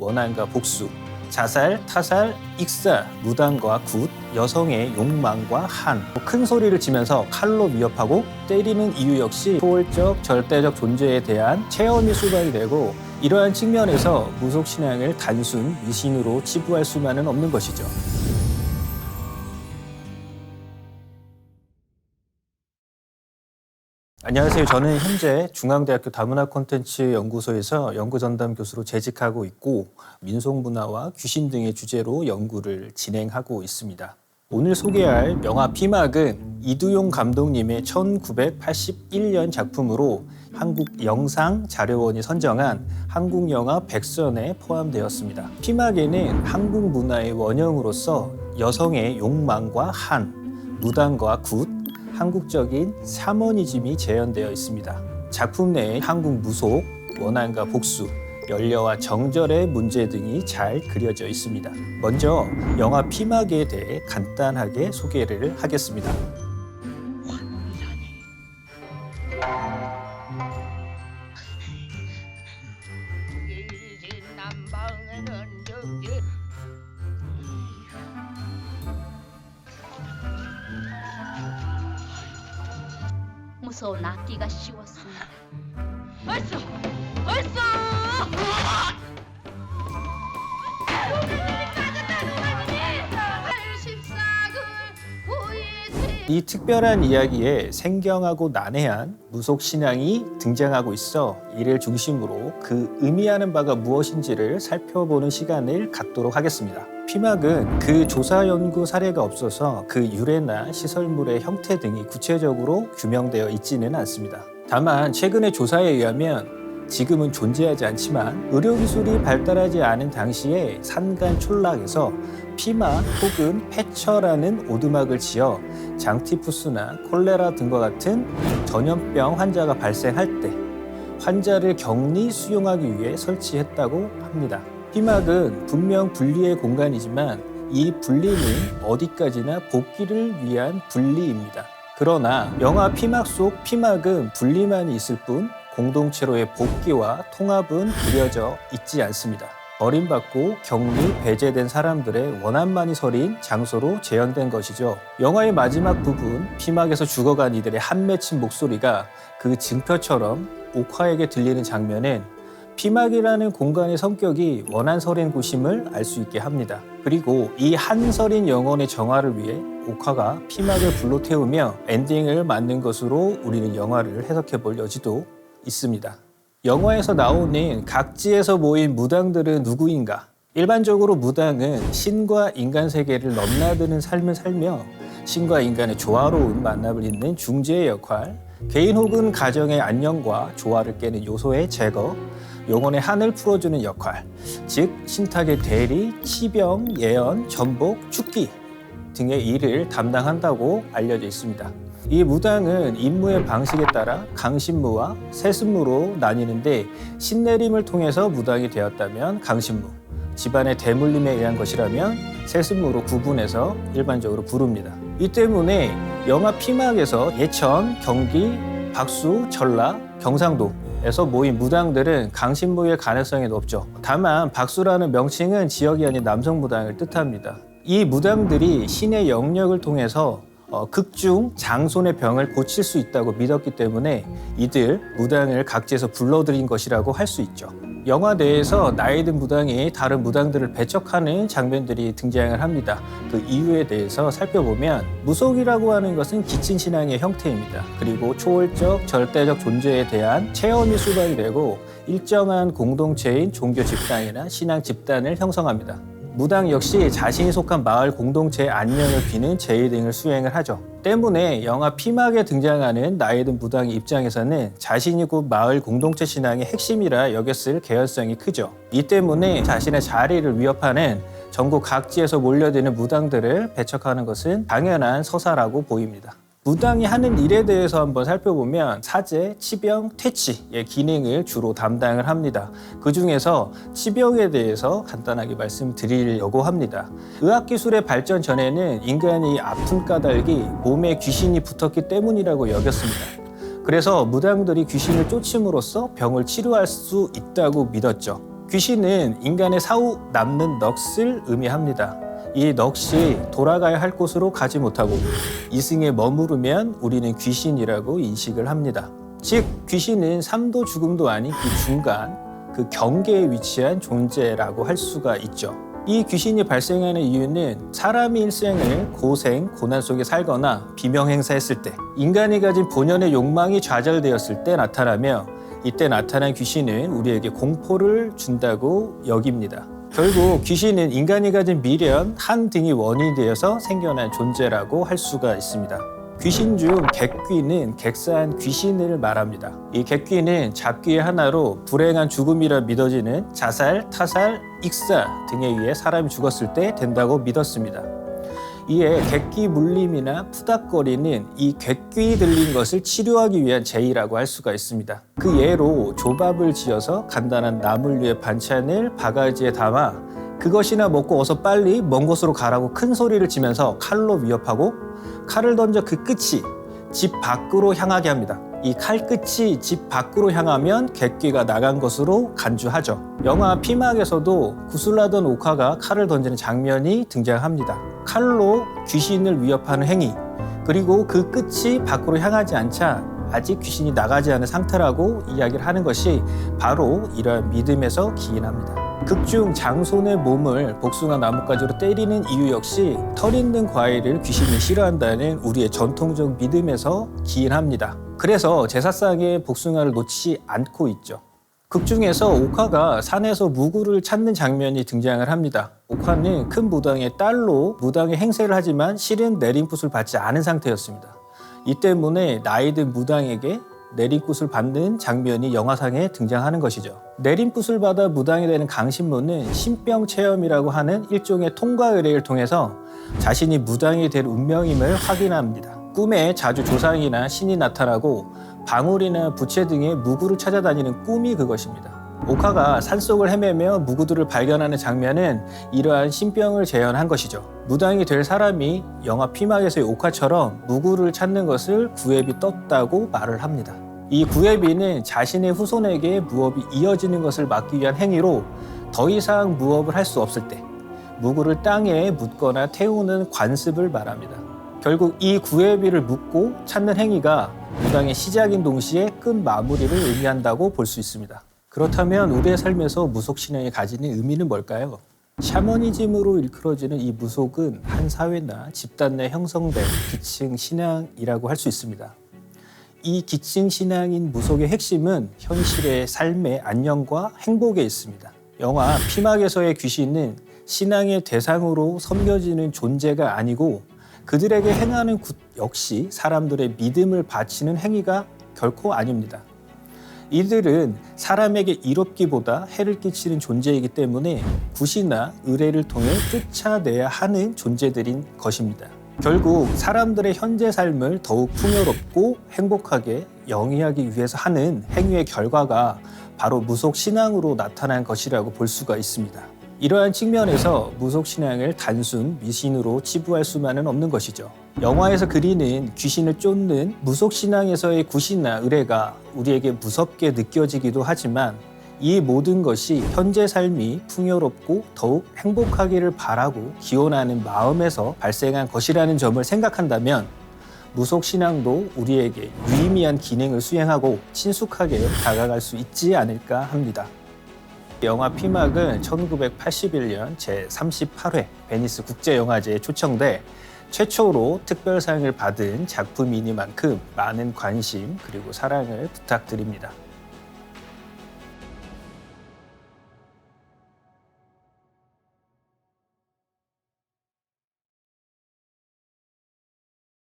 원한과 복수, 자살, 타살, 익사, 무당과 굿, 여성의 욕망과 한, 큰 소리를 치면서 칼로 위협하고 때리는 이유 역시 초월적, 절대적 존재에 대한 체험이 수반이 되고 이러한 측면에서 무속 신앙을 단순 미신으로 치부할 수만은 없는 것이죠. 안녕하세요. 저는 현재 중앙대학교 다문화 콘텐츠 연구소에서 연구 전담 교수로 재직하고 있고 민속 문화와 귀신 등의 주제로 연구를 진행하고 있습니다. 오늘 소개할 영화 피막은 이두용 감독님의 1981년 작품으로 한국 영상 자료원이 선정한 한국 영화 100선에 포함되었습니다. 피막에는 한국 문화의 원형으로서 여성의 욕망과 한, 무당과 굿, 한국적인 샤머니즘이 재현되어 있습니다. 작품 내에 한국 무속, 원한과 복수, 연려와 정절의 문제 등이 잘 그려져 있습니다. 먼저 영화 피막에 대해 간단하게 소개를 하겠습니다. 무서워 낫기가 쉬웠습니다. 얼쑤 이 특별한 이야기에 생경하고 난해한 무속 신앙이 등장하고 있어 이를 중심으로 그 의미하는 바가 무엇인지를 살펴보는 시간을 갖도록 하겠습니다. 피막은 그 조사 연구 사례가 없어서 그 유래나 시설물의 형태 등이 구체적으로 규명되어 있지는 않습니다. 다만 최근의 조사에 의하면 지금은 존재하지 않지만 의료기술이 발달하지 않은 당시에 산간 촌락에서 피마 혹은 패처라는 오두막을 지어 장티푸스나 콜레라 등과 같은 전염병 환자가 발생할 때 환자를 격리 수용하기 위해 설치했다고 합니다. 피막은 분명 분리의 공간이지만 이 분리는 어디까지나 복귀를 위한 분리입니다. 그러나 영화 피막 속 피막은 분리만이 있을 뿐 공동체로의 복귀와 통합은 그려져 있지 않습니다. 버림받고 격리, 배제된 사람들의 원한만이 서린 장소로 재현된 것이죠. 영화의 마지막 부분, 피막에서 죽어간 이들의 한 맺힌 목소리가 그 증표처럼 옥화에게 들리는 장면은 피막이라는 공간의 성격이 원한설인 곳임을 알 수 있게 합니다. 그리고 이 한설인 영혼의 정화를 위해 옥화가 피막을 불로 태우며 엔딩을 만든 것으로 우리는 영화를 해석해 볼 여지도 있습니다. 영화에서 나오는 각지에서 모인 무당들은 누구인가? 일반적으로 무당은 신과 인간 세계를 넘나드는 삶을 살며 신과 인간의 조화로운 만남을 잇는 중재의 역할, 개인 혹은 가정의 안녕과 조화를 깨는 요소의 제거, 영혼의 한을 풀어주는 역할, 즉 신탁의 대리, 치병, 예언, 전복, 축기 등의 일을 담당한다고 알려져 있습니다. 이 무당은 임무의 방식에 따라 강신무와 세습무로 나뉘는데 신내림을 통해서 무당이 되었다면 강신무, 집안의 대물림에 의한 것이라면 세습무로 구분해서 일반적으로 부릅니다. 이 때문에 영화 피막에서 예천, 경기, 박수, 전라, 경상도 에서 모인 무당들은 강신무의 가능성이 높죠. 다만 박수라는 명칭은 지역이 아닌 남성 무당을 뜻합니다. 이 무당들이 신의 영역을 통해서 어, 극중 장손의 병을 고칠 수 있다고 믿었기 때문에 이들 무당을 각지에서 불러들인 것이라고 할 수 있죠. 영화 내에서 나이 든 무당이 다른 무당들을 배척하는 장면들이 등장을 합니다. 그 이유에 대해서 살펴보면 무속이라고 하는 것은 기친 신앙의 형태입니다. 그리고 초월적, 절대적 존재에 대한 체험이 수반이 되고 일정한 공동체인 종교 집단이나 신앙 집단을 형성합니다. 무당 역시 자신이 속한 마을 공동체의 안녕을 비는 제의 등을 수행을 하죠. 때문에 영화 피막에 등장하는 나이든 무당의 입장에서는 자신이 곧 마을 공동체 신앙의 핵심이라 여겼을 개연성이 크죠. 이 때문에 자신의 자리를 위협하는 전국 각지에서 몰려드는 무당들을 배척하는 것은 당연한 서사라고 보입니다. 무당이 하는 일에 대해서 한번 살펴보면 사제, 치병, 퇴치의 기능을 주로 담당을 합니다. 그 중에서 치병에 대해서 간단하게 말씀드리려고 합니다. 의학기술의 발전 전에는 인간이 아픈 까닭이 몸에 귀신이 붙었기 때문이라고 여겼습니다. 그래서 무당들이 귀신을 쫓음으로써 병을 치료할 수 있다고 믿었죠. 귀신은 인간의 사후 남는 넋을 의미합니다. 이 넋이 돌아가야 할 곳으로 가지 못하고 이승에 머무르면 우리는 귀신이라고 인식을 합니다. 즉 귀신은 삶도 죽음도 아닌 그 중간 그 경계에 위치한 존재라고 할 수가 있죠. 이 귀신이 발생하는 이유는 사람이 일생을 고생, 고난 속에 살거나 비명행사했을 때, 인간이 가진 본연의 욕망이 좌절되었을 때 나타나며 이때 나타난 귀신은 우리에게 공포를 준다고 여깁니다. 결국 귀신은 인간이 가진 미련 한 등이 원인이 되어서 생겨난 존재라고 할 수가 있습니다. 귀신 중 객귀는 객사한 귀신을 말합니다. 이 객귀는 잡귀의 하나로 불행한 죽음이라 믿어지는 자살, 타살, 익사 등에 의해 사람이 죽었을 때 된다고 믿었습니다. 이에 객귀 물림이나 푸닥거리는 이 객귀 들린 것을 치료하기 위한 제의라고 할 수가 있습니다. 그 예로 조밥을 지어서 간단한 나물류의 반찬을 바가지에 담아 그것이나 먹고 어서 빨리 먼 곳으로 가라고 큰 소리를 치면서 칼로 위협하고 칼을 던져 그 끝이 집 밖으로 향하게 합니다. 이 칼 끝이 집 밖으로 향하면 객귀가 나간 것으로 간주하죠. 영화 피막에서도 구슬하던 옥화가 칼을 던지는 장면이 등장합니다. 칼로 귀신을 위협하는 행위, 그리고 그 끝이 밖으로 향하지 않자 아직 귀신이 나가지 않은 상태라고 이야기를 하는 것이 바로 이러한 믿음에서 기인합니다. 극중 장손의 몸을 복숭아 나뭇가지로 때리는 이유 역시 털 있는 과일을 귀신이 싫어한다는 우리의 전통적 믿음에서 기인합니다. 그래서 제사상에 복숭아를 놓지 않고 있죠. 극 중에서 옥화가 산에서 무구를 찾는 장면이 등장을 합니다. 옥화는 큰 무당의 딸로 무당의 행세를 하지만 실은 내림굿을 받지 않은 상태였습니다. 이 때문에 나이든 무당에게 내림굿을 받는 장면이 영화상에 등장하는 것이죠. 내림굿을 받아 무당이 되는 강신모는 신병 체험이라고 하는 일종의 통과 의례를 통해서 자신이 무당이 될 운명임을 확인합니다. 꿈에 자주 조상이나 신이 나타나고 방울이나 부채 등의 무구를 찾아다니는 꿈이 그것입니다. 옥화가 산속을 헤매며 무구들을 발견하는 장면은 이러한 신병을 재현한 것이죠. 무당이 될 사람이 영화 피막에서의 옥화처럼 무구를 찾는 것을 구애비 떴다고 말을 합니다. 이 구애비는 자신의 후손에게 무업이 이어지는 것을 막기 위한 행위로 더 이상 무업을 할 수 없을 때 무구를 땅에 묻거나 태우는 관습을 말합니다. 결국 이 구애비를 묻고 찾는 행위가 무당의 시작인 동시에 끝 마무리를 의미한다고 볼 수 있습니다. 그렇다면 우리의 삶에서 무속 신앙이 가지는 의미는 뭘까요? 샤머니즘으로 일컬어지는 이 무속은 한 사회나 집단 내 형성된 기층 신앙이라고 할 수 있습니다. 이 기층 신앙인 무속의 핵심은 현실의 삶의 안녕과 행복에 있습니다. 영화 피막에서의 귀신은 신앙의 대상으로 섬겨지는 존재가 아니고 그들에게 행하는 굿 역시 사람들의 믿음을 바치는 행위가 결코 아닙니다. 이들은 사람에게 이롭기보다 해를 끼치는 존재이기 때문에 굿이나 의뢰를 통해 쫓아내야 하는 존재들인 것입니다. 결국 사람들의 현재 삶을 더욱 풍요롭고 행복하게 영위하기 위해서 하는 행위의 결과가 바로 무속 신앙으로 나타난 것이라고 볼 수가 있습니다. 이러한 측면에서 무속 신앙을 단순 미신으로 치부할 수만은 없는 것이죠. 영화에서 그리는 귀신을 쫓는 무속 신앙에서의 굿이나 의뢰가 우리에게 무섭게 느껴지기도 하지만 이 모든 것이 현재 삶이 풍요롭고 더욱 행복하기를 바라고 기원하는 마음에서 발생한 것이라는 점을 생각한다면 무속 신앙도 우리에게 유의미한 기능을 수행하고 친숙하게 다가갈 수 있지 않을까 합니다. 영화 피막은 1981년 제38회 베니스 국제영화제에 초청돼 최초로 특별상을 받은 작품이니만큼 많은 관심 그리고 사랑을 부탁드립니다.